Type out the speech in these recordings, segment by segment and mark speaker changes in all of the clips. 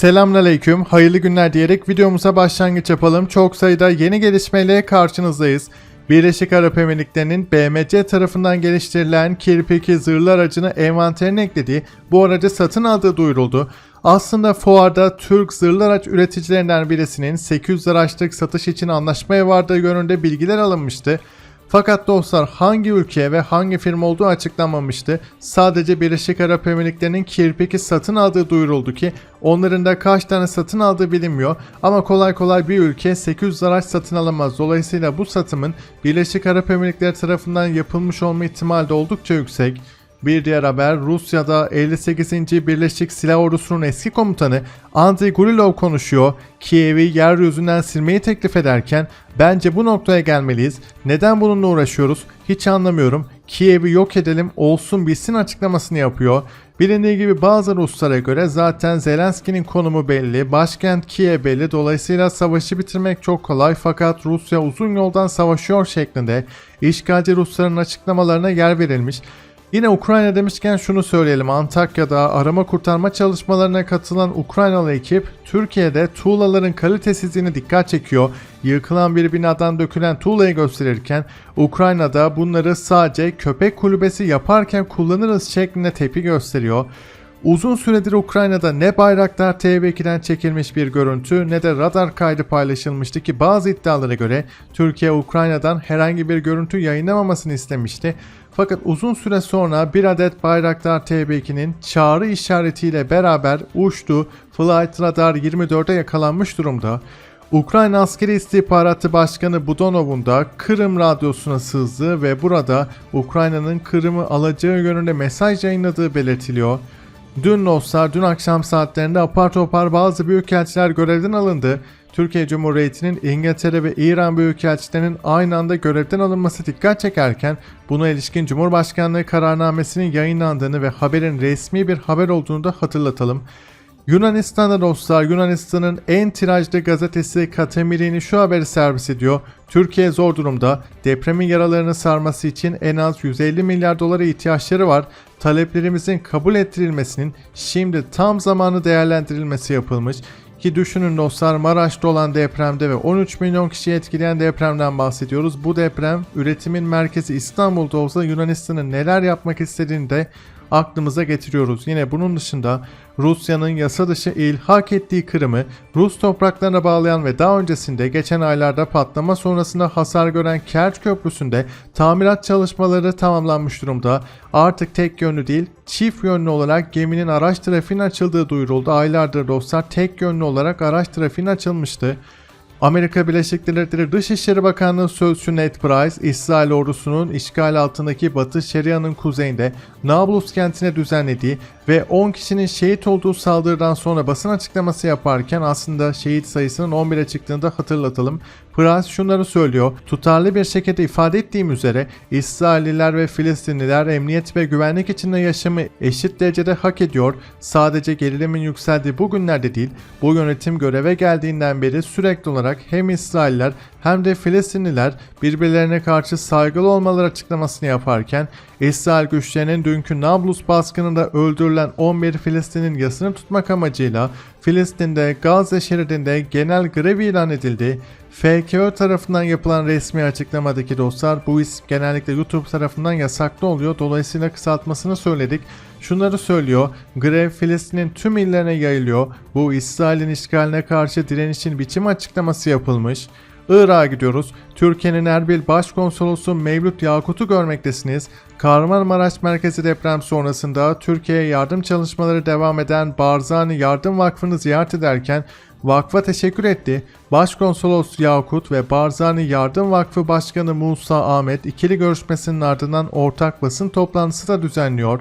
Speaker 1: Selamünaleyküm, hayırlı günler diyerek videomuza başlangıç yapalım. Çok sayıda yeni gelişmeyle karşınızdayız. Birleşik Arap Emirlikleri'nin BMC tarafından geliştirilen Kirpiki zırhlı aracını envanterine eklediği bu aracı satın aldığı duyuruldu. Aslında fuarda Türk zırhlı araç üreticilerinden birisinin 800 araçlık satış için anlaşmaya vardığı yönünde bilgiler alınmıştı. Fakat dostlar hangi ülke ve hangi firma olduğu açıklanmamıştı. Sadece Birleşik Arap Emirlikleri'nin Kirpik'i satın aldığı duyuruldu ki onların da kaç tane satın aldığı bilinmiyor. Ama kolay kolay bir ülke 800 araç satın alamaz. Dolayısıyla bu satımın Birleşik Arap Emirlikleri tarafından yapılmış olma ihtimali de oldukça yüksek. Bir diğer haber Rusya'da 58. Birleşik Silah Ordusu'nun eski komutanı Andrei Gurilov konuşuyor. Kiev'i yeryüzünden silmeyi teklif ederken bence bu noktaya gelmeliyiz. Neden bununla uğraşıyoruz? Hiç anlamıyorum. Kiev'i yok edelim olsun bitsin açıklamasını yapıyor. Bilindiği gibi bazı Ruslara göre zaten Zelenski'nin konumu belli, başkent Kiev belli dolayısıyla savaşı bitirmek çok kolay fakat Rusya uzun yoldan savaşıyor şeklinde işgalci Rusların açıklamalarına yer verilmiş. Yine Ukrayna demişken şunu söyleyelim. Antakya'da arama kurtarma çalışmalarına katılan Ukraynalı ekip Türkiye'de tuğlaların kalitesizliğine dikkat çekiyor. Yıkılan bir binadan dökülen tuğlayı gösterirken Ukrayna'da bunları sadece köpek kulübesi yaparken kullanırız şeklinde tepki gösteriyor. Uzun süredir Ukrayna'da ne Bayraktar TB2'den çekilmiş bir görüntü ne de radar kaydı paylaşılmıştı ki bazı iddialara göre Türkiye Ukrayna'dan herhangi bir görüntü yayınlamamasını istemişti. Fakat uzun süre sonra bir adet Bayraktar TB2'nin çağrı işaretiyle beraber uçtu. Flight Radar 24'e yakalanmış durumda. Ukrayna Askeri İstihbaratı Başkanı Budanov'un da Kırım radyosuna sızdı ve burada Ukrayna'nın Kırım'ı alacağı yönünde mesaj yayınladığı belirtiliyor. Dün dostlar dün akşam saatlerinde apar topar bazı büyükelçiler görevden alındı. Türkiye Cumhuriyeti'nin İngiltere ve İran büyükelçilerinin aynı anda görevden alınması dikkat çekerken buna ilişkin Cumhurbaşkanlığı kararnamesinin yayınlandığını ve haberin resmi bir haber olduğunu da hatırlatalım. Yunanistan'da dostlar Yunanistan'ın en tirajlı gazetesi Katemirini şu haberi servis ediyor. Türkiye zor durumda. Depremin yaralarını sarması için en az 150 milyar dolara ihtiyaçları var. Taleplerimizin kabul ettirilmesinin şimdi tam zamanı değerlendirilmesi yapılmış. Ki düşünün dostlar Maraş'ta olan depremde ve 13 milyon kişiyi etkileyen depremden bahsediyoruz. Bu deprem üretimin merkezi İstanbul'da olsa Yunanistan'ın neler yapmak istediğini de aklımıza getiriyoruz. Yine bunun dışında Rusya'nın yasa dışı ilhak ettiği Kırım'ı Rus topraklarına bağlayan ve daha öncesinde geçen aylarda patlama sonrasında hasar gören Kerç Köprüsü'nde tamirat çalışmaları tamamlanmış durumda. Artık tek yönlü değil çift yönlü olarak geminin araç trafiğine açıldığı duyuruldu. Aylardır dostlar tek yönlü olarak araç trafiğine açılmıştı. Amerika Birleşik Devletleri Dışişleri Bakanlığı Sözcüsü Ned Price, İsrail ordusunun işgal altındaki Batı Şeria'nın kuzeyinde Nablus kentine düzenlediği ve 10 kişinin şehit olduğu saldırıdan sonra basın açıklaması yaparken aslında şehit sayısının 11'e çıktığını da hatırlatalım. Price şunları söylüyor. Tutarlı bir şekilde ifade ettiğim üzere İsrailliler ve Filistinliler emniyet ve güvenlik içinde yaşamı eşit derecede hak ediyor. Sadece gerilimin yükseldiği bu günlerde değil, bu yönetim göreve geldiğinden beri sürekli olarak hem İsrailler hem de Filistinliler birbirlerine karşı saygılı olmaları açıklamasını yaparken İsrail güçlerinin dünkü Nablus baskınında öldürülen 11 Filistin'in yasını tutmak amacıyla Filistin'de Gazze şeridinde genel grev ilan edildi. FKÖ tarafından yapılan resmi açıklamadaki dostlar bu isim genellikle YouTube tarafından yasaklı oluyor. Dolayısıyla kısaltmasını söyledik. Şunları söylüyor. Grev Filistin'in tüm illerine yayılıyor. Bu İsrail'in işgaline karşı direnişin biçim açıklaması yapılmış. Irak'a gidiyoruz. Türkiye'nin Erbil Başkonsolosu Mevlüt Yakut'u görmektesiniz. Kahramanmaraş merkezi deprem sonrasında Türkiye'ye yardım çalışmaları devam eden Barzani Yardım Vakfı'nı ziyaret ederken vakfa teşekkür etti. Başkonsolos Yakut ve Barzani Yardım Vakfı Başkanı Musa Ahmet ikili görüşmesinin ardından ortak basın toplantısı da düzenliyor.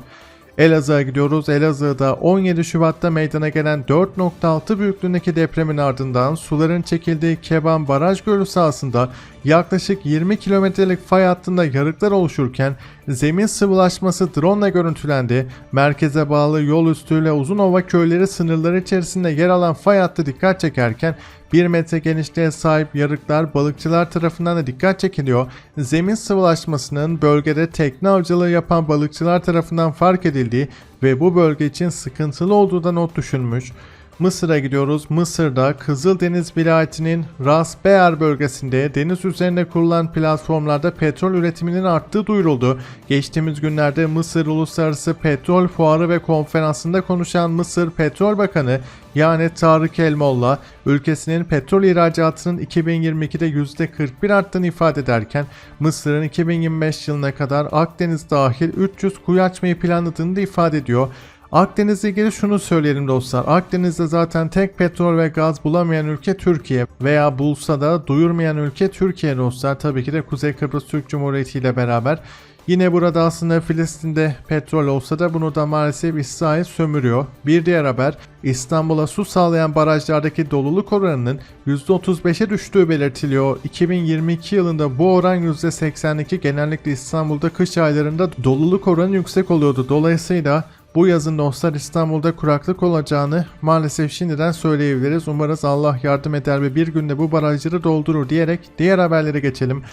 Speaker 1: Elazığ'a gidiyoruz. Elazığ'da 17 Şubat'ta meydana gelen 4.6 büyüklüğündeki depremin ardından suların çekildiği Keban Baraj Gölü sahasında yaklaşık 20 kilometrelik fay hattında yarıklar oluşurken zemin sıvılaşması drone ile görüntülendi. Merkeze bağlı yol üstüyle Uzunova köyleri sınırları içerisinde yer alan fay hattı dikkat çekerken 1 metre genişliğe sahip yarıklar balıkçılar tarafından da dikkat çekiliyor. Zemin sıvılaşmasının bölgede tekne avcılığı yapan balıkçılar tarafından fark edildiği ve bu bölge için sıkıntılı olduğu da not düşülmüş. Mısır'a gidiyoruz. Mısır'da Kızıldeniz vilayetinin Ras Beer bölgesinde deniz üzerine kurulan platformlarda petrol üretiminin arttığı duyuruldu. Geçtiğimiz günlerde Mısır Uluslararası Petrol Fuarı ve Konferansı'nda konuşan Mısır Petrol Bakanı yani Tarık El Molla, ülkesinin petrol ihracatının 2022'de %41 arttığını ifade ederken Mısır'ın 2025 yılına kadar Akdeniz dahil 300 kuyu açmayı planladığını da ifade ediyor. Akdeniz'le ilgili şunu söyleyelim dostlar. Akdeniz'de zaten tek petrol ve gaz bulamayan ülke Türkiye veya bulsa da duyurmayan ülke Türkiye dostlar. Tabii ki de Kuzey Kıbrıs Türk Cumhuriyeti ile beraber. Yine burada aslında Filistin'de petrol olsa da bunu da maalesef İsrail sömürüyor. Bir diğer haber İstanbul'a su sağlayan barajlardaki doluluk oranının %35'e düştüğü belirtiliyor. 2022 yılında bu oran %82 genellikle İstanbul'da kış aylarında doluluk oranı yüksek oluyordu. Dolayısıyla bu yazın dostlar İstanbul'da kuraklık olacağını maalesef şimdiden söyleyebiliriz. Umarız Allah yardım eder ve bir günde bu barajları doldurur diyerek diğer haberlere geçelim.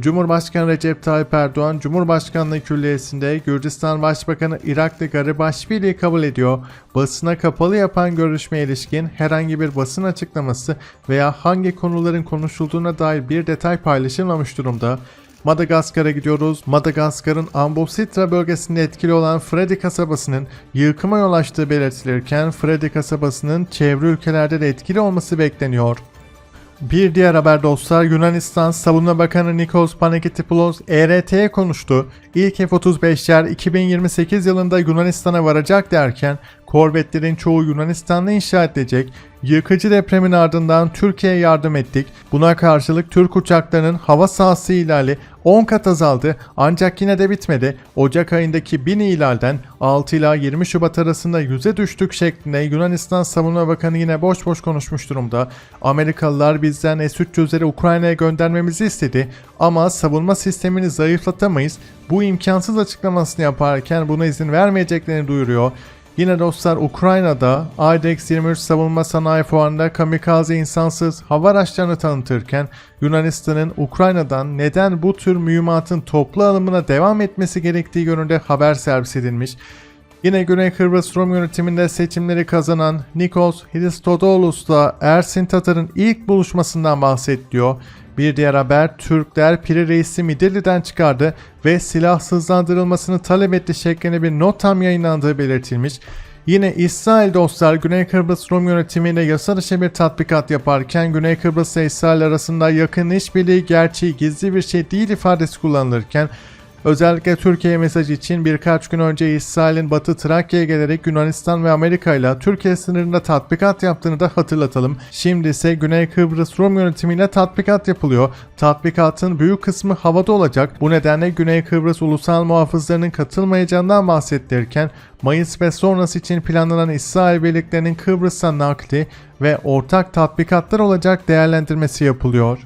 Speaker 1: Cumhurbaşkanı Recep Tayyip Erdoğan, Cumhurbaşkanlığı Külliyesi'nde Gürcistan Başbakanı Iraklı Garibaşvili'yi kabul ediyor. Basına kapalı yapan görüşmeye ilişkin herhangi bir basın açıklaması veya hangi konuların konuşulduğuna dair bir detay paylaşılmamış durumda. Madagaskar'a gidiyoruz. Madagaskar'ın Ambositra bölgesinde etkili olan Freddy kasabasının yıkıma yol açtığı belirtilirken Freddy kasabasının çevre ülkelerde de etkili olması bekleniyor. Bir diğer haber dostlar Yunanistan Savunma Bakanı Nikos Panagitopoulos ERT'ye konuştu. İlk F-35'ler 2028 yılında Yunanistan'a varacak derken korvetlerin çoğu Yunanistan'da inşa edilecek. Yıkıcı depremin ardından Türkiye'ye yardım ettik. Buna karşılık Türk uçaklarının hava sahası ihlali 10 kat azaldı ancak yine de bitmedi. Ocak ayındaki 1000 ihlalden 6 ila 20 Şubat arasında yüze düştük şeklinde Yunanistan Savunma Bakanı yine boş boş konuşmuş durumda. Amerikalılar bizden S-300'leri Ukrayna'ya göndermemizi istedi ama savunma sistemini zayıflatamayız. Bu imkansız açıklamasını yaparken buna izin vermeyeceklerini duyuruyor. Yine dostlar Ukrayna'da IDEX 23 savunma sanayi fuarında kamikaze insansız hava araçlarını tanıtırken Yunanistan'ın Ukrayna'dan neden bu tür mühimmatın toplu alımına devam etmesi gerektiği yönünde haber servis edilmiş. Yine Güney Kıbrıs Rum yönetiminde seçimleri kazanan Nikos Christodoulus'la Ersin Tatar'ın ilk buluşmasından bahsediliyor. Bir diğer haber Türkler Piri Reis'i Midilli'den çıkardı ve silahsızlandırılmasını talep etti şeklinde bir notam yayınlandığı belirtilmiş. Yine İsrail dostlar Güney Kıbrıs Rum yönetimiyle yasa dışı bir tatbikat yaparken Güney Kıbrıs ile İsrail arasında yakın işbirliği gerçeği gizli bir şey değil ifadesi kullanılırken Özellikle Türkiye mesajı için birkaç gün önce İsrail'in Batı Trakya'ya gelerek Yunanistan ve Amerika ile Türkiye sınırında tatbikat yaptığını da hatırlatalım. Şimdi ise Güney Kıbrıs Rum yönetimiyle tatbikat yapılıyor. Tatbikatın büyük kısmı havada olacak. Bu nedenle Güney Kıbrıs ulusal muhafızlarının katılmayacağından bahsettirirken Mayıs ve sonrası için planlanan İsrail birliklerinin Kıbrıs'a nakli ve ortak tatbikatlar olacak değerlendirmesi yapılıyor.